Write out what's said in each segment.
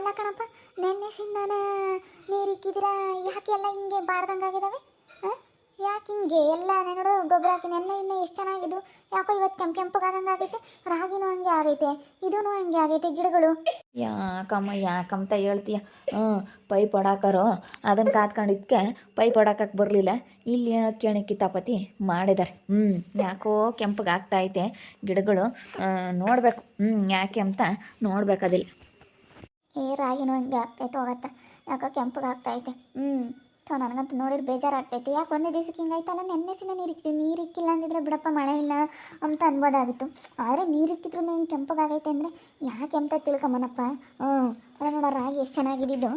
ಅಲ್ಲ ಕಣಪ್ಪ, ನೆನ್ನೆ ಸಿಂಧನ ನೀರು ಇಕ್ಕಿದಿರಾ ಯಾಕೆ ಎಲ್ಲ ಹಿಂಗೆ ಬಾಡ್ದಂಗಾಗಿದ್ದಾವೆ ಯಾಕೆ ಹಿಂಗೆ? ಎಲ್ಲ ನೆಗಡು ಗೊಬ್ಬರ ಹಾಕಿ ನೆನ್ನೆ ಇನ್ನೂ ಎಷ್ಟು ಚೆನ್ನಾಗಿದ್ವು? ಯಾಕೋ ಇವತ್ತು ಕೆಂಪು ಕೆಂಪಗಾದಂಗೆ ಆಗೈತೆ. ರಾಗಿನೂ ಹಂಗೆ ಆಗೈತೆ ಇದೂ ಹಂಗೆ ಆಗೈತೆ, ಗಿಡಗಳು. ಯಾಕಮ್ಮ ಯಾಕಂತ ಹೇಳ್ತೀಯ? ಹ್ಞೂ, ಪೈಪ್ ಹೊಡಾಕರು? ಅದನ್ನು ಕಾತ್ಕೊಂಡಿದ್ಕೆ ಪೈಪ್ ಹೊಡಾಕಕ್ಕೆ ಬರಲಿಲ್ಲ. ಇಲ್ಲಿ ಕೇಣಿ ಕಿತಾಪತಿ ಮಾಡಿದ್ದಾರೆ ಹ್ಞೂ, ಯಾಕೋ ಕೆಂಪಗಾಗ್ತಾ ಆಗ್ತಾೈತೆ ಗಿಡಗಳು. ನೋಡಬೇಕು. ಹ್ಞೂ, ಯಾಕೆ ಅಂತ ನೋಡ್ಬೇಕದಿಲ್ಲ. ಏ, ರಾಗಿನೂ ಹಂಗೆ ಆಗ್ತೈತೆ ಹೋಗತ್ತ ಯಾಕೋ ಕೆಂಪಗೆ ಆಗ್ತೈತೆ. ಹ್ಞೂ ಥೋ, ನನಗಂತೂ ನೋಡಿದ್ರೆ ಬೇಜಾರಾಗ್ತೈತೆ. ಯಾಕೆ ಒಂದೇ ದಿವಸಕ್ಕೆ ಹಿಂಗಾಯ್ತಲ್ಲ ನೆನ್ನೆ ಸಿನ ನೀರು ಇಕ್ತೀವಿ ನೀರು ಅಂದಿದ್ರೆ ಬಿಡಪ್ಪ, ಮಳೆ ಇಲ್ಲ ಅಂತ ಅನ್ಬೋದಾಗಿತ್ತು. ಆದರೆ ನೀರು ಇಕ್ಕಿದ್ರು ಹಿಂಗೆ ಕೆಂಪಗಾಗೈತೆ ಅಂದರೆ ಯಾಕೆ ಅಂತ ತಿಳ್ಕೊಂಬನಪ್ಪ? ಹ್ಞೂ ಅಲ್ಲ ನೋಡೋ ರಾಗಿ ಎಷ್ಟು ಚೆನ್ನಾಗಿದ್ದಿದ್ದು.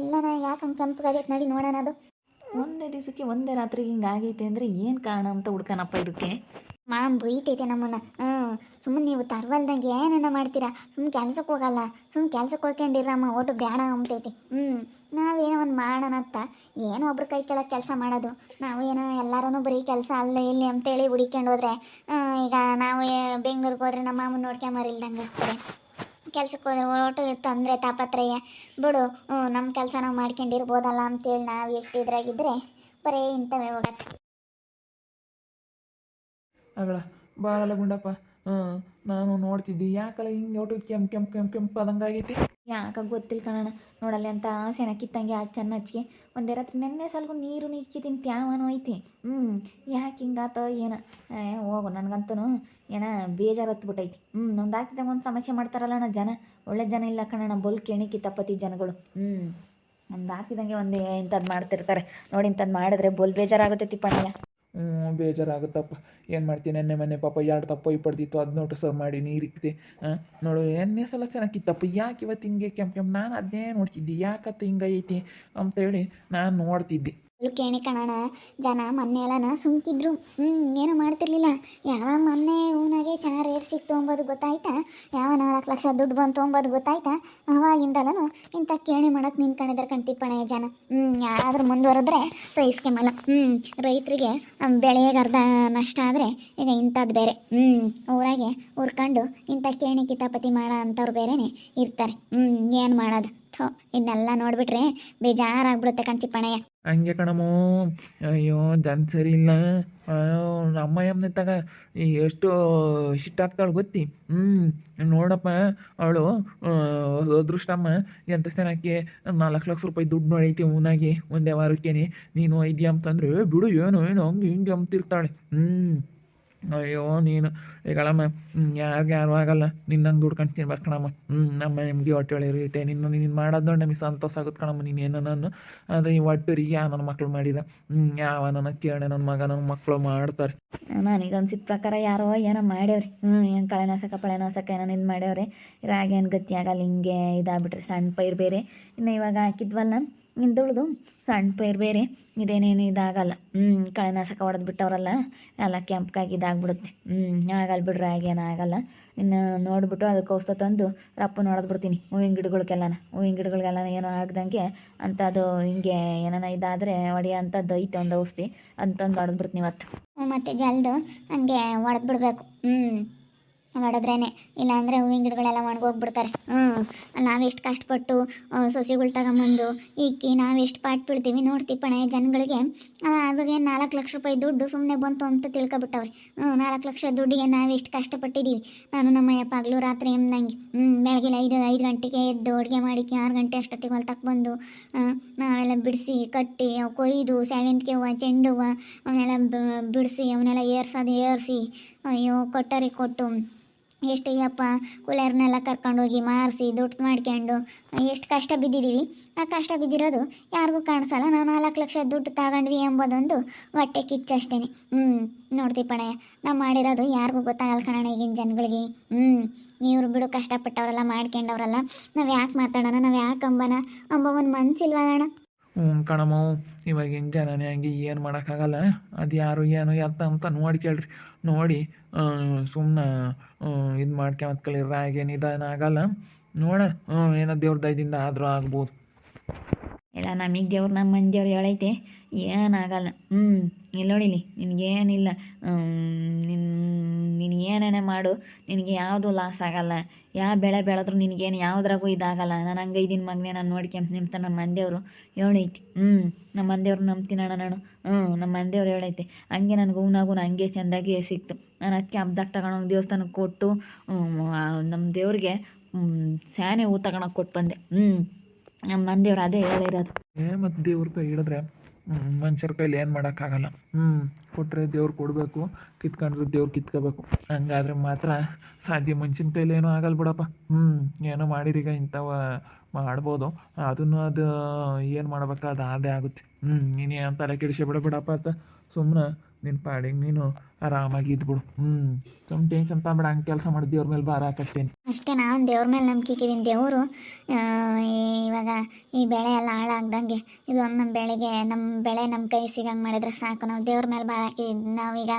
ಎಲ್ಲನ ಯಾಕೆ ಹಂಗೆ ಕೆಂಪಗಾಗೈತೆ ನೋಡಿ ನೋಡೋಣ ಅದು. ಒಂದೇ ದಿವಸಕ್ಕೆ ಒಂದೇ ರಾತ್ರಿಗೆ ಹಿಂಗೆ ಆಗೈತೆ ಅಂದರೆ ಏನು ಕಾರಣ ಅಂತ ಹುಡ್ಕನಪ್ಪ ಇದಕ್ಕೆ? ಮಾಮ್ ಬೈತೈತೆ ನಮ್ಮನ್ನ. ಹ್ಞೂ ಸುಮ್ಮನೆ ನೀವು ತರವಲ್ದಂಗೆ ಏನನ್ನ ಮಾಡ್ತೀರಾ. ಸುಮ್ಮನೆ ಕೆಲ್ಸಕ್ಕೆ ಹೋಗಲ್ಲ. ಸುಮ್ಮನೆ ಕೆಲ್ಸಕ್ಕೆ ಹೋಗ್ಕೊಂಡಿರಮ್ಮ ಒಟ್ಟು ಬೇಡ ಅಂಬತೈತಿ. ಹ್ಞೂ ನಾವೇನೋ ಒಂದು ಮಾಡೋಣ ಅಂತ. ಏನೋ ಒಬ್ರು ಕೈ ಕೆಳಗೆ ಕೆಲಸ ಮಾಡೋದು. ನಾವು ಏನೋ ಎಲ್ಲರೂ ಬರೀ ಕೆಲಸ ಅಲ್ಲ ಇಲ್ಲಿ ಅಂತೇಳಿ ಹುಡಿಕೊಂಡು ಹೋದ್ರೆ ಈಗ ನಾವು ಬೆಂಗ್ಳೂರಿಗೆ ಹೋದ್ರೆ ನಮ್ಮ ಮಾಮನ ನೋಡ್ಕೊಂಬರಿಲ್ದಂಗೆ ಆಗ್ತಾರೆ ಕೆಲ್ಸಕ್ಕೆ ಹೋದ್ರೆ ಒಟ್ಟು ತೊಂದರೆ ತಾಪತ್ರಯ. ಬಿಡು ನಮ್ಮ ಕೆಲಸ ನಾವು ಮಾಡ್ಕೊಂಡಿರ್ಬೋದಲ್ಲ ಅಂತೇಳಿ ನಾವು ಎಷ್ಟು ಇದ್ರಾಗಿದ್ದರೆ ಬರೀ ಇಂಥವೇ ಹೋಗತ್ತೆ. ಅಗಳ ಬಾರಲ್ಲ ಗುಂಡಪ್ಪ. ಹ್ಞೂ ನಾನು ನೋಡ್ತಿದ್ದೆ. ಯಾಕಲ್ಲ ಹಿಂಗೆ ಒಟ್ಟು ಕೆಂಪು ಕೆಂಪು ಕೆಂಪು ಕೆಂಪು ಅದಂಗಾಗೈತಿ ಯಾಕ ಗೊತ್ತಿಲ್ಲ ಕಣಣ್ಣ. ನೋಡಲ್ಲ ಅಂತ ಆಸೆ ನಕ್ಕಿತ್ತಂಗೆ ಆ ಚೆನ್ನ ಹಚ್ಚಿಗೆ ಒಂದೇ ರಾತ್ರಿ ನೆನ್ನೆ ಸ್ವಲ್ಪ ನೀರು ಇಕ್ಕಿದ್ದೀನಿ ತ್ಯಾವನೋ ಐತಿ. ಹ್ಞೂ ಯಾಕೆ ಹಿಂಗಾತ ಏನ. ಹೋಗು ನನಗಂತೂ ಏನ ಬೇಜಾರು ಹತ್ಬಿಟ್ಟೈತಿ. ಹ್ಞೂ ನಮ್ದು ಆಗ್ತಿದ್ದಾಗ ಒಂದು ಸಮಸ್ಯೆ ಮಾಡ್ತಾರಲ್ಲಣ್ಣ ಜನ. ಒಳ್ಳೆ ಜನ ಇಲ್ಲ ಕಣಣ್ಣ ಬೊಲ್ ಕೆಣಿ ತಪ್ಪತಿ ಜನಗಳು. ಹ್ಞೂ ನಮ್ದು ಆಗ್ತಿದ್ದಂಗೆ ಒಂದೇ ಇಂಥದ್ದು ಮಾಡ್ತಿರ್ತಾರೆ. ನೋಡಿ ಇಂಥದ್ದು ಮಾಡಿದ್ರೆ ಬೊಲ್ ಬೇಜಾರಾಗುತ್ತೆ ಪಣಯ್ಯ ಹ್ಞೂ, ಬೇಜಾರಾಗುತ್ತಪ್ಪ. ಏನು ಮಾಡ್ತೀನಿ ನೆನ್ನೆ ಮೊನ್ನೆ ಪಾಪ ಎರಡು ತಪ್ಪ ಪಡ್ದಿತ್ತು ಅದು ನೋಟು ಸರ್ ಮಾಡಿ ನೀರು ಹಾಂ, ನೋಡು ಎನ್ನೇ ಸಲ ಚೆನ್ನಾಗಿತ್ತಪ್ಪ. ಯಾಕೆ ಇವತ್ತು ಹಿಂಗೆ ಕೆಂಪು ಕೆಂಪು? ನಾನು ಅದನ್ನೇ ನೋಡ್ತಿದ್ದೆ. ಯಾಕತ್ತು ಹಿಂಗೈತಿ ಅಂತೇಳಿ ನಾನು ನೋಡ್ತಿದ್ದೆ. ಕೇಣಿ ಕಣಣ ಜನ ಮೊನ್ನೆ ಎಲ್ಲನ ಸುಮ್ಕಿದ್ರು. ಹ್ಞೂ ಏನು ಮಾಡ್ತಿರ್ಲಿಲ್ಲ. ಯಾವ ಮೊನ್ನೆ ಊನಾಗೆ ಚೆನ್ನಾಗಿ ರೇಟ್ ಸಿಕ್ತು ಅಂಬೋದು ಗೊತ್ತಾಯ್ತಾ? ಯಾವ ನಾಲ್ಕು ಲಕ್ಷ ದುಡ್ಡು ಬಂತು ಅಂಬೋದು ಗೊತ್ತಾಯ್ತಾ? ಅವಾಗಿಂದಲೂ ಇಂಥ ಕೇಣಿ ಮಾಡೋಕೆ ನಿಂತ್ಕೊಂಡಿದ್ದಾರೆ ಕಣ್ತಿಪ್ಪಣೆ ಜನ. ಹ್ಞೂ ಯಾರಾದ್ರೂ ಮುಂದುವರೆದ್ರೆ ಸಹಿಸ್ಕೆಮಲ್ಲ ಹ್ಞೂ ರೈತರಿಗೆ ಬೆಳೆಗೆ ಅರ್ಧ ನಷ್ಟ ಆದರೆ ಈಗ ಇಂಥದ್ದು ಬೇರೆ. ಹ್ಞೂ ಊರಾಗೆ ಉರ್ಕೊಂಡು ಇಂಥ ಕೇಣಿ ಕಿತಾಪತಿ ಮಾಡೋ ಅಂಥವ್ರು ಬೇರೆನೆ ಇರ್ತಾರೆ. ಹ್ಞೂ ಏನು ಮಾಡೋದು? ಥೋ ಇದನ್ನೆಲ್ಲ ನೋಡ್ಬಿಟ್ರೆ ಬೇಜಾರಾಗ್ಬಿಡುತ್ತೆ ಕಣ್ತಿಪ್ಪಣಯ್ಯ ಹಂಗೆ ಕಣಮೋ ಅಯ್ಯೋ ಜನ ಸರಿ ಇಲ್ಲ. ಅಯ್ಯೋ ನಮ್ಮ ಯಮ್ಮನೆ ತಗ ಎಷ್ಟು ಸಿಟ್ಟಾಗ್ತಾಳೆ ಗೊತ್ತಿ? ಹ್ಞೂ ನೋಡಪ್ಪ ಅವಳು ಅದೃಷ್ಟಮ್ಮ ಎಂತ ಆಕೆ ನಾಲ್ಕು ಲಕ್ಷ ರೂಪಾಯಿ ದುಡ್ಡು ನೋಡೈತಿ ಮುನ್ನಾಗಿ ಒಂದೇ ವಾರಕ್ಕೇನೆ. ನೀನು ಐದ್ಯಾ ಅಂತಂದ್ರೆ "ಏ, ಬಿಡು ಏನು ಏನು ಹಂಗೆ ಹಿಂಗೆ ಅಂತಿರ್ತಾಳೆ ಹ್ಞೂ ಅಯ್ಯೋ ನೀನು ಈಗಳಮ್ಮ ಯಾರಿಗೆ ಯಾರು ಆಗಲ್ಲ ನಿನ್ನಂಗೆ ದುಡ್ಕೊಂಡು ತಿನ್ಬೇಕು ಕಣಮ್ಮ ಹ್ಞೂ ನಮ್ಮ ನಿಮಗೆ ಹೊಟ್ಟೆ ಒಳಗೆ ಇಟ್ಟೆ ನಿನ್ನ ನೀನು ಮಾಡೋದು ನಮಗೆ ಸಂತೋಷ ಆಗುತ್ತೆ ಕಣಮ್ಮ ನೀನು ಏನೋ ನಾನು ಆದರೆ ಈ ಒಟ್ಟರಿಗೆ ಯಾವ ನನ್ನ ಮಕ್ಳು ಮಾಡಿದ ಹ್ಞೂ ಯಾವ ನನ್ನ ಕೇಳೆ ನನ್ನ ಮಗ ನನ್ನ ಮಕ್ಕಳು ಮಾಡ್ತಾರೆ ನನಗೆ ಅನ್ಸಿದ ಪ್ರಕಾರ ಯಾರೋ ಏನೋ ಮಾಡ್ಯವ್ರಿ ಹ್ಞೂ ಏನು ಕಳೆನಾಶಕ ಪಳೆನಾಶಕ ಏನೋ ಇದು ಮಾಡ್ಯವ್ರಿ ರಾಗಿ ಏನು ಗತಿ ಆಗಲ್ಲ ಹಿಂಗೆ ಇದಾಗ್ಬಿಟ್ರೆ ಸಣ್ಣ ಪೈರು ಬೇರೆ ಇನ್ನು ಇವಾಗ ಹಾಕಿದ್ವಲ್ಲ ಹಿಂದುಳ್ದು ಸಣ್ಣ ಪೈರು ಬೇರೆ. ಇದೇನೇನು ಇದಾಗಲ್ಲ. ಹ್ಞೂ ಕಳೆನಾಶಕ ಹೊಡೆದು ಬಿಟ್ಟವ್ರಲ್ಲ, ಎಲ್ಲ ಕೆಂಪಗಾಗಿ ಇದಾಗ್ಬಿಡುತ್ತೆ. ಹ್ಞೂ ಆಗಲ್ಲ ಬಿಡ್ರಿ ಆಗೇನು ಆಗಲ್ಲ. ಇನ್ನು ನೋಡಿಬಿಟ್ಟು ಅದಕ್ಕೆ ಔಷಧ ತಂದು ರಪ್ಪು ನೋಡೋದು ಬಿಡ್ತೀನಿ. ಹೂವಿನ ಗಿಡಗಳಿಗೆಲ್ಲನ. ಹೂವಿನ ಗಿಡಗಳಿಗೆಲ್ಲ ಏನೋ ಆಗ್ದಂಗೆ ಅಂಥದ್ದು ಹಿಂಗೆ ಏನಾನ ಇದಾದರೆ ಹೊಡೆಯೋ ಅಂಥದ್ದು ಐತೆ ಒಂದು ಔಷಧಿ. ಅಂತಂದು ಹೊಡೆದು ಬಿಡ್ತೀನಿ ಇವತ್ತು. ಮತ್ತು ಜಲ್ದು ಹಂಗೆ ಹೊಡೆದು ಬಿಡಬೇಕು. ಹ್ಞೂ ಹೊಡೆದ್ರೇನೆ ಇಲ್ಲಾಂದರೆ ಹೂವಿನ ಗಿಡಗಳೆಲ್ಲ ಒಣಗೋಗ್ಬಿಡ್ತಾರೆ ಹ್ಞೂ ನಾವು ಎಷ್ಟು ಕಷ್ಟಪಟ್ಟು ಸಸಿಗಳು ತಗೊಂಬಂದು ಇಕ್ಕಿ ನಾವೆಷ್ಟು ಪಾಟ್ ಬಿಡ್ತೀವಿ. ನೋಡ್ತೀವಿ ಪಣೆ, ಜನಗಳಿಗೆ ಅದಾಗೆ ನಾಲ್ಕು ಲಕ್ಷ ರೂಪಾಯಿ ದುಡ್ಡು ಸುಮ್ಮನೆ ಬಂತು ಅಂತ ತಿಳ್ಕೊಬಿಟ್ಟವ್ರಿ. ಹ್ಞೂ ನಾಲ್ಕು ಲಕ್ಷ ದುಡ್ಡಿಗೆ ನಾವೆಷ್ಟು ಕಷ್ಟಪಟ್ಟಿದ್ದೀವಿ ನಾನು ನಮ್ಮ ಅಯ್ಯಪ್ಪ ಹಗ್ಲು ರಾತ್ರಿ ಎಂದಂಗೆ ಹ್ಞೂ ಬೆಳಗ್ಗೆ ಐದು ಐದು ಗಂಟೆಗೆ ಎದ್ದು ಅಡುಗೆ ಮಾಡಿ ಆರು ಗಂಟೆ ಅಷ್ಟೊತ್ತಿಗೆ ಹೊಲ್ ಬಂದು ನಾವೆಲ್ಲ ಬಿಡಿಸಿ, ಕಟ್ಟಿ ಕೊಯ್ದು ಸೇವಂತಿಗೆ ಹೂವು, ಚೆಂಡು ಹೂವು, ಅವನ್ನೆಲ್ಲ ಬಿಡಿಸಿ, ಅವನ್ನೆಲ್ಲ ಏರ್ಸೋದು, ಏರಿಸಿ, ಅಯ್ಯೋ, ಕೊಟ್ಟರಿ ಕೊಟ್ಟು ಎಷ್ಟು ಅಯ್ಯಪ್ಪ ಕೂಲರ್ನೆಲ್ಲ ಕರ್ಕೊಂಡೋಗಿ ಮಾರಿಸಿ ದುಡ್ಡು ಮಾಡ್ಕೊಂಡು ಎಷ್ಟು ಕಷ್ಟ ಬಿದ್ದಿದ್ದೀವಿ ಆ ಕಷ್ಟ ಬಿದ್ದಿರೋದು ಯಾರಿಗೂ ಕಾಣಿಸಲ್ಲ. ನಾವು ನಾಲ್ಕು ಲಕ್ಷ ದುಡ್ಡು ತಗೊಂಡ್ವಿ ಎಂಬುದೊಂದು ಹೊಟ್ಟೆ ಕಿಚ್ಚಷ್ಟೇ ಹ್ಞೂ ನೋಡ್ತೀವಿ ಪಣಯ್ಯ, ನಾವು ಮಾಡಿರೋದು ಯಾರಿಗೂ ಗೊತ್ತಾಗಲ್ಲ ಕಣಣ ಈಗಿನ ಜನಗಳಿಗೆ. ಹ್ಞೂ ಇವ್ರು ಬಿಡು ಕಷ್ಟಪಟ್ಟವರೆಲ್ಲ ಮಾಡ್ಕೊಂಡವ್ರಲ್ಲ ನಾವು ಯಾಕೆ ಮಾತಾಡೋಣ? ನಾವು ಯಾಕೆ ಅಂಬನ? ಅಂಬ ಒಂದು ಹ್ಞೂ ಕಣಮ್ಮ ಇವಾಗಿನ ಜನನೇ ಹಂಗೆ ಏನು ಮಾಡೋಕ್ಕಾಗಲ್ಲ ಅದು ಯಾರು ಏನು ಎತ್ತ ಅಂತ ನೋಡಿ ಕೇಳ್ರಿ. ನೋಡಿ ಸುಮ್ಮನೆ ಇದು ಮಾಡ್ಕೊಂಬತ್ ಕಲಿ ರಾಗಿ ನಿಧಾನ ಆಗಲ್ಲ. ನೋಡ ಏನೋ ದೇವ್ರ ದಯದಿಂದ ಆದರೂ ಆಗ್ಬೋದು. ಇಲ್ಲ, ನಮಗೆ ದೇವ್ರು ನಮ್ಮ ಮಂದಿಯವ್ರು ಹೇಳೈತೆ ಏನಾಗಲ್ಲ ಹ್ಞೂ ಇಲ್ಲ ನೋಡಿಲಿ ನಿನಗೇನಿಲ್ಲ ನಿನ್ನ ನೀನು ಏನೇನೇ ಮಾಡು, ನಿನಗೆ ಯಾವುದು ಲಾಸ್ ಆಗಲ್ಲ. ಯಾವ ಬೆಳೆ ಬೆಳೆದ್ರು ನಿನಗೇನು ಯಾವುದ್ರಾಗೂ ಇದಾಗಲ್ಲ. ನಾನು ಹಂಗೆ ಇದೀನಿ ಮಗನೇ, ನಾನು ನೋಡ್ಕೊಂತ ನಿಮ್ತ ನಮ್ಮ ಮಂದಿಯವರು ಹೇಳೈತಿ. ಹ್ಞೂ ನಮ್ಮ ಮಂದಿಯವ್ರು ನಂಬ್ತೀನಣ್ಣ ನಾನು. ಹ್ಞೂ ನಮ್ಮ ಮಂದೆಯವ್ರು ಹೇಳೈತೆ. ಹಂಗೆ ನನಗೆ ಹೂನಾಗೂ, ಹಂಗೆ ಚೆಂದಾಗಿ ಸಿಕ್ತು. ನಾನು ಅದಕ್ಕೆ ಹಬ್ದಾಗ ತಗೊಂಡೋಗಿ ದೇವಸ್ಥಾನಕ್ಕೆ ಕೊಟ್ಟು ನಮ್ಮ ದೇವ್ರಿಗೆ ಸ್ಯಾನೆ ಹೂ ತಗೊಳಕ್ಕೆ ಕೊಟ್ಟು ಬಂದೆ. ಹ್ಞೂ ನಮ್ಮ ಮಂದಿಯವ್ರು ಅದೇ ಹೇಳಿರೋದು. ಮತ್ತು ದೇವ್ರ ಮನುಷ್ಯರ ಕೈಲಿ ಏನು ಮಾಡೋಕ್ಕಾಗಲ್ಲ ಹ್ಞೂ ಕೊಟ್ಟರೆ ದೇವ್ರು ಕೊಡಬೇಕು, ಕಿತ್ಕೊಂಡ್ರೆ ದೇವ್ರು ಕಿತ್ಕೋಬೇಕು. ಹಂಗಾದ್ರೆ ಮಾತ್ರ ಸಾಧ್ಯ. ಮನುಷ್ಯನ ಕೈಲಿ ಏನೂ ಆಗಲ್ಲ ಬಿಡಪ್ಪ. ಹ್ಞೂ ಏನೋ ಮಾಡಿರೀಗ ಇಂಥವ ಮಾಡ್ಬೋದು. ಅದನ್ನು ಅದು ಏನು ಮಾಡ್ಬೇಕು, ಅದು ಅದೇ ಆಗುತ್ತೆ. ಹ್ಞೂ ನೀನು ಏನು ತಲೆ ಕೆಡಿಸಿ ಬಿಡ ಬಿಡಪ್ಪ ಅಂತ ಸುಮ್ಮನೆ ನಿನ್ನ ಪಾಡಿಗೆ ನೀನು ಆರಾಮಾಗಿ ಇದ್ಬಿಡು ಹ್ಞೂ ಸುಮ್ ಟೆನ್ಷನ್ ತಗೊಂಬಿಡ ಹಂಗೆ ಕೆಲಸ ಮಾಡಿ ದೇವ್ರ ಮೇಲೆ ಬಾರ ಹಾಕತ್ತೇನೆ. ಅಷ್ಟೇ ನಾನು ದೇವ್ರ ಮೇಲೆ ನಂಬಿಕೆ ದೇವರು ಇವಾಗ ಈ ಬೆಳೆ ಎಲ್ಲ ಹಾಳಾಗ್ದಂಗೆ ಇದು ಒಂದು ನಮ್ಮ ಬೆಳೆಗೆ ನಮ್ಮ ಬೆಳೆ ನಮ್ಮ ಕೈ ಸಿಗಂಗೆ ಮಾಡಿದ್ರೆ ಸಾಕು. ನಾವು ದೇವ್ರ ಮೇಲೆ ಭಾರ ಹಾಕಿದ್ವಿ ನಾವೀಗ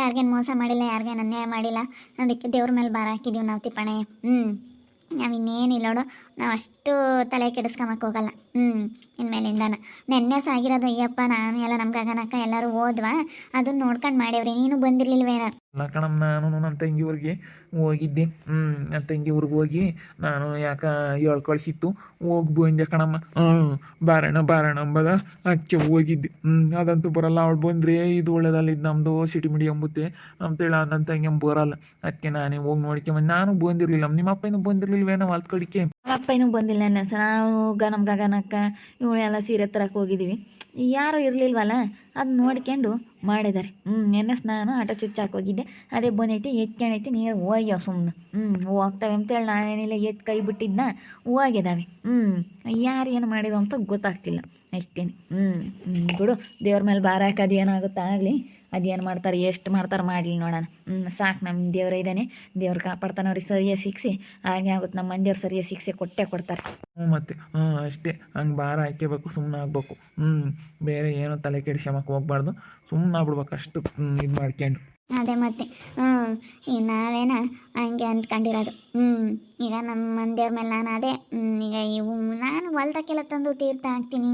ಯಾರಿಗೇನು ಮೋಸ ಮಾಡಿಲ್ಲ ಯಾರಿಗೇನು ಅನ್ಯಾಯ ಮಾಡಿಲ್ಲ ಅದಕ್ಕೆ ದೇವ್ರ ಮೇಲೆ ಬಾರ ಹಾಕಿದ್ದೀವಿ ನಾವು ತಿಪ್ಪಣೆ. ಹ್ಞೂ ನಾವು ಇನ್ನೇನಿಲ್ಲ ನೋಡು. ನಾವು ಅಷ್ಟು ತಲೆ ಕೆಡಿಸ್ಕೊಂಬಕ್ಕೆ ಹೋಗಲ್ಲ. ಹ್ಞೂ ಇನ್ಮೇಲಿಂದಾನ. ನೆನ್ನೆ ಸಾಗಿರೋದು ಅಯ್ಯಪ್ಪ, ನಾನು, ಎಲ್ಲ ನಮ್ಗೆ ಗಗನಕ್ಕ ಎಲ್ಲರೂ ಹೋದ್ವಾ? ಅದನ್ನ ನೋಡ್ಕೊಂಡು ಮಾಡೇವ್ರಿ ನೀನು ಬಂದಿರ್ಲಿಲ್ವೇನ? ಕಣಮ್ಮ ನಾನು, ನನ್ನ ತಂಗಿ ಊರಿಗೆ ಹೋಗಿದ್ದೆ. ಹ್ಞೂ ನನ್ನ ತಂಗಿ ಊರಿಗೆ ಹೋಗಿ ನಾನು ಯಾಕೆ ಹೇಳ್ಕೊಳ್ಸಿತ್ತು? ಹೋಗಿ ಬಂದೆ ಕಣಮ್ಮ. ಹ್ಞೂ ಬಾರಣ ಬಾರಣ ಅಂಬದ ಅಕ್ಕೆ ಹೋಗಿದ್ದೆ. ಹ್ಞೂ ಅದಂತೂ ಬರಲ್ಲ, ಅವಳು ಬಂದ್ರೆ ಇದು ಒಳ್ಳೇದಲ್ಲ, ಇದು ನಮ್ಮದು ಸಿಟಿ ಮಿಡಿ ಎಂಬುತ್ತೆ ಅಂತೇಳಿ ನನ್ನ ತಂಗಿ ಬರಲ್ಲ. ಅದಕ್ಕೆ ನಾನೇ ಹೋಗಿ ನೋಡ್ಕೊಂಬಂದು. ನಾನು ಬಂದಿರಲಿಲ್ಲ. ನಿಮ್ಮ ಇನ್ನೂ ಬಂದಿರಲಿಲ್ವೇನೋ ಹೊಲ್ದ ಕಡಿಕೆ ಅಪ್ಪನೂ ಬಂದಿಲ್ಲ ನನ್ನ ಗ ನಮ್ಮ ಗಗನಕ್ಕ, ಇವಳೆಲ್ಲ ಸೀರೆ ತರಕ್ಕೆ ಹೋಗಿದ್ದೀವಿ ಯಾರೂ ಇರಲಿಲ್ವಲ್ಲ, ಅದು ನೋಡ್ಕೊಂಡು ಮಾಡಿದ್ದಾರೆ ಹ್ಞೂ ನೆನ್ನೆ ಸ್ನಾನ, ಆಟ ಚುಚ್ಚಾಕೋಗಿದ್ದೆ ಅದೇ ಬಂದೈತಿ ಎತ್ಕೊಂಡೈತಿ ನೀರು ಹೋಗ್ಯಾವ ಸುಮ್ಮನೆ ಹ್ಞೂ ಹೋಗ್ತಾವೆ ಅಂತೇಳಿ ನಾನೇನಿಲ್ಲ ಎತ್ತು ಕೈ ಬಿಟ್ಟಿದ್ನ ಹೋಗಿದ್ದಾವೆ ಹ್ಞೂ ಯಾರು ಏನು ಮಾಡಿರೋ ಅಂತ ಗೊತ್ತಾಗ್ತಿಲ್ಲ. ಅಷ್ಟೇನೆ. ಹ್ಞೂ ಹ್ಞೂ ಬಿಡು, ದೇವ್ರ ಮೇಲೆ ಬಾರ ಹಾಕೋದು ಏನಾಗುತ್ತಾ ಆಗಲಿ. ಅದೇನು ಮಾಡ್ತಾರೆ ಎಷ್ಟು ಮಾಡ್ತಾರೆ ಮಾಡಲಿ ನೋಡೋಣ. ಹ್ಞೂ ಸಾಕು ನಮ್ಮ ದೇವ್ರ ಇದ್ದಾನೆ ದೇವ್ರು ಕಾಪಾಡ್ತಾನೆ ಅವ್ರಿಗೆ ಸರಿಯಾಗಿ ಸಿಕ್ಸಿ ಹಾಗೆ ಆಗುತ್ತೆ ನಮ್ಮ ಮಂದಿಯವ್ರು ಸರಿಯಾಗಿ ಶಿಕ್ಷೆ ಕೊಟ್ಟೆ ಕೊಡ್ತಾರೆ. ಹ್ಞೂ ಮತ್ತೆ ಹಾಂ ಅಷ್ಟೇ. ಹಂಗೆ ಭಾರ ಹಾಕ್ಕೋಬೇಕು ಸುಮ್ಮನೆ ಆಗ್ಬೇಕು. ಹ್ಞೂ ಬೇರೆ ಏನೋ ತಲೆ ಕೆಡಿಸ್ಕೊಂಬಕ್ಕೆ ಹೋಗ್ಬಾರ್ದು. ಸುಮ್ಮನೆ ಆಗ್ಬಿಡ್ಬೇಕು ಅಷ್ಟು. ಇದು ಮಾಡ್ಕೊಂಡು ಅದೇ ಮತ್ತೆ ಹ್ಞೂ ಈಗ ನಾವೇನ ಹಂಗೆ ಅಂದ್ಕೊಂಡಿರೋದು. ಹ್ಞೂ ಈಗ ನಮ್ಮ ಮಂದಿಯವ್ರ ಮೇಲೆ ನಾನು ಅದೇ. ಈಗ ಇವು ನಾನು ಹೊಲ್ದಕ್ಕೆಲ್ಲ ತಂದು ತೀರ್ಥ ಹಾಕ್ತೀನಿ.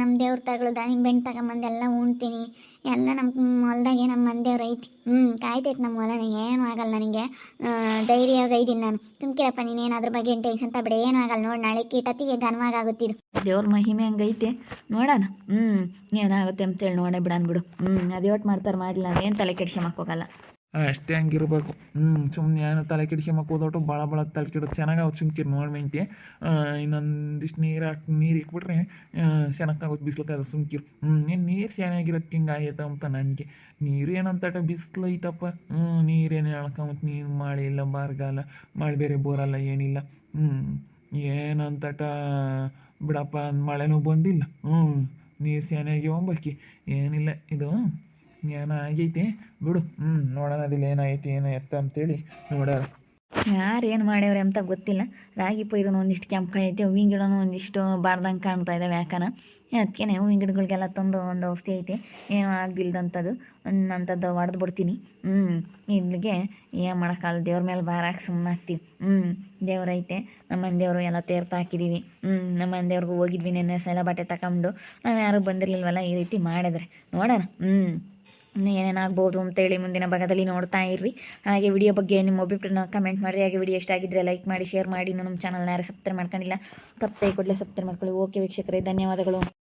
ನಮ್ಮ ದೇವ್ರ ತಗಳು ದಾನಿಂಗ್ ಬೆಂಟ್ ತಗೊಂಬಂದೆಲ್ಲ ಉಣ್ತೀನಿ. ಎಲ್ಲ ನಮ್ಮ ಹೊಲ್ದಾಗೆ ನಮ್ಮ ಮಂದೇವ್ರು ಐತಿ. ಹ್ಞೂ ಕಾಯ್ತೈತೆ ನಮ್ಮ ಹೊಲನ, ಏನೂ ಆಗಲ್ಲ ನನಗೆ. ಧೈರ್ಯವಾಗಿ ಐದೀನಿ ನಾನು. ತುಂಬ್ಕಿರಪ್ಪ ನೀನೇನು ಅದ್ರ ಬಗ್ಗೆ ಏನು ಟೆನ್ಷನ್ ತಬೇಡ, ಏನೂ ಆಗಲ್ಲ ನೋಡಿ ನಾಳೆ ಕೀಟತ್ತಿಗೆ ಘನವಾಗಿ ಆಗುತ್ತಿದ್ದು ದೇವ್ರ ಮಹಿಮೆ ಹಂಗೈತೆ ನೋಡೋಣ. ಹ್ಞೂ ಏನಾಗುತ್ತೆ ಅಂತೇಳಿ ನೋಡೇ ಬಿಡೋಣ ಬಿಡು. ಹ್ಞೂ ಒಟ್ಟು ಮಾಡ್ತಾರೆ ಮಾಡಲಿಲ್ಲ ಏನು ತಲೆ ಕೆಡ್ಸ್ಕೊಂಬಕ್ಕೆ ಹೋಗಲ್ಲ. ಅಷ್ಟೇ ಹಂಗಿರ್ಬೇಕು. ಹ್ಞೂ ಸುಮ್ಮನೆ ಏನು ತಲೆ ಕೆಡಿಸ್ಕೊಂಬಕ್ಕೆ ಹೋದೋಟು ಭಾಳ ಭಾಳ ತಲೆ ಕೆಡೋದು ಚೆನ್ನಾಗಿ ಅವ್ರು ಸುಮ್ಕಿರು ನೋಡಿ ಮೆಂಟಿ. ಇನ್ನೊಂದಿಷ್ಟು ನೀರು ಹಾಕಿ, ನೀರು ಇಕ್ಬಿಟ್ರೆ ಚೆನ್ನಾಗಾಗುತ್ತೆ ಬಿಸ್ಲಕ್ಕೆ ಸುಮ್ಕಿರು. ಹ್ಞೂ ಏನು ನೀರು ಚೆನ್ನಾಗಿರೋದು ಹಿಂಗೆ ಅಂತ ನನಗೆ. ನೀರು ಏನಂತಟ ಬಿಸಿಲು ಐತಪ್ಪ. ಹ್ಞೂ ನೀರೇನು ಹೇಳ್ಕೊಂಬತ್ತು ನೀರು ಮಾಡಿ ಇಲ್ಲ, ಬರಗಾಲ ಮಾಡಿ ಬೇರೆ ಬೋರಲ್ಲ, ಏನಿಲ್ಲ. ಹ್ಞೂ ಏನಂತಟ, ಬಿಡಪ್ಪ, ಮಳೆನೂ ಬಂದಿಲ್ಲ. ಹ್ಞೂ ನೀರು ಚೆನ್ನಾಗಿ ಹೋಗ್ಬೇಕಿ ಏನಿಲ್ಲ, ಇದು ಏನೋ ಆಗೈತಿ? ಬಿಡು. ಹ್ಞೂ ನೋಡೋಣ ಅದಿಲ್ಲ ಏನಾಯ್ತಿ ಏನೋ ಎತ್ತ ಅಂತೇಳಿ ನೋಡೋಣ. ಯಾರು ಏನು ಮಾಡ್ಯವ್ರೆ ಅಂತ ಗೊತ್ತಿಲ್ಲ. ರಾಗಿ ಪೈರು ಒಂದಿಷ್ಟು ಕೆಂಪು ಐತೆ ಹೂವಿನ ಗಿಡನೂ ಒಂದಿಷ್ಟು ಬಾರ್ದಂಗೆ ಕಾಣ್ತಾ ಇದ್ದಾವೆ ಯಾಕನ? ಅದಕ್ಕೆ ಹೂವಿನ ಗಿಡಗಳಿಗೆಲ್ಲ ತಂದು ಒಂದು ಔಷಧಿ ಐತೆ. ಏನೂ ಆಗಿಲ್ದಂಥದ್ದು ಅಂಥದ್ದು ಹೊಡೆದು ಬಿಡ್ತೀನಿ. ಹ್ಞೂ ಇಲ್ಲಿಗೆ ಏನು ಮಾಡೋಕ್ಕಲ್ಲ ದೇವ್ರ ಮೇಲೆ ಭಾರ ಹಾಕಿ ಸುಮ್ಮನೆ ಹಾಕ್ತೀವಿ ಹ್ಞೂ ದೇವ್ರೈತೆ ನಮ್ಮ ದೇವರು ಎಲ್ಲ ತೇರ್ತಾ ಹಾಕಿದ್ದೀವಿ ಹ್ಞೂ ನಮ್ಮ ದೇವ್ರಿಗೂ ಹೋಗಿದ್ವಿ ನೆನ್ನೆ ಸಲ ಬಟ್ಟೆ ತಗೊಂಡು ನಾವು ಯಾರು ಬಂದಿರಲಿಲ್ವಲ್ಲ, ಈ ರೀತಿ ಮಾಡಿದ್ರೆ. ನೋಡೋಣ. ಹ್ಞೂ ಏನೇನಾಗ್ಬೋದು ಅಂತೇಳಿ ಮುಂದಿನ ಭಾಗದಲ್ಲಿ ನೋಡ್ತಾ ಇರ್ರಿ. ಹಾಗೆ ವಿಡಿಯೋ ಬಗ್ಗೆ ನಿಮ್ಮ ಅಭಿಪ್ರಾಯನ ಕಮೆಂಟ್ ಮಾಡಿರಿ. ಹಾಗೆ ವಿಡಿಯೋ ಇಷ್ಟ ಆಗಿದ್ದರೆ ಲೈಕ್ ಮಾಡಿ ಶೇರ್ ಮಾಡಿ. ನಮ್ಮ ಚಾನಲ್ನ ಯಾರು ಸಬ್ಸ್ಕ್ರೈಬ್ ಮಾಡ್ಕೊಂಡಿಲ್ಲ ತಪ್ಪದೆ ಕೂಡಲೇ ಸಬ್ಸ್ಕ್ರೈಬ್ ಮಾಡ್ಕೊಳ್ಳಿ. ಓಕೆ ವೀಕ್ಷಕರೇ, ಧನ್ಯವಾದಗಳು.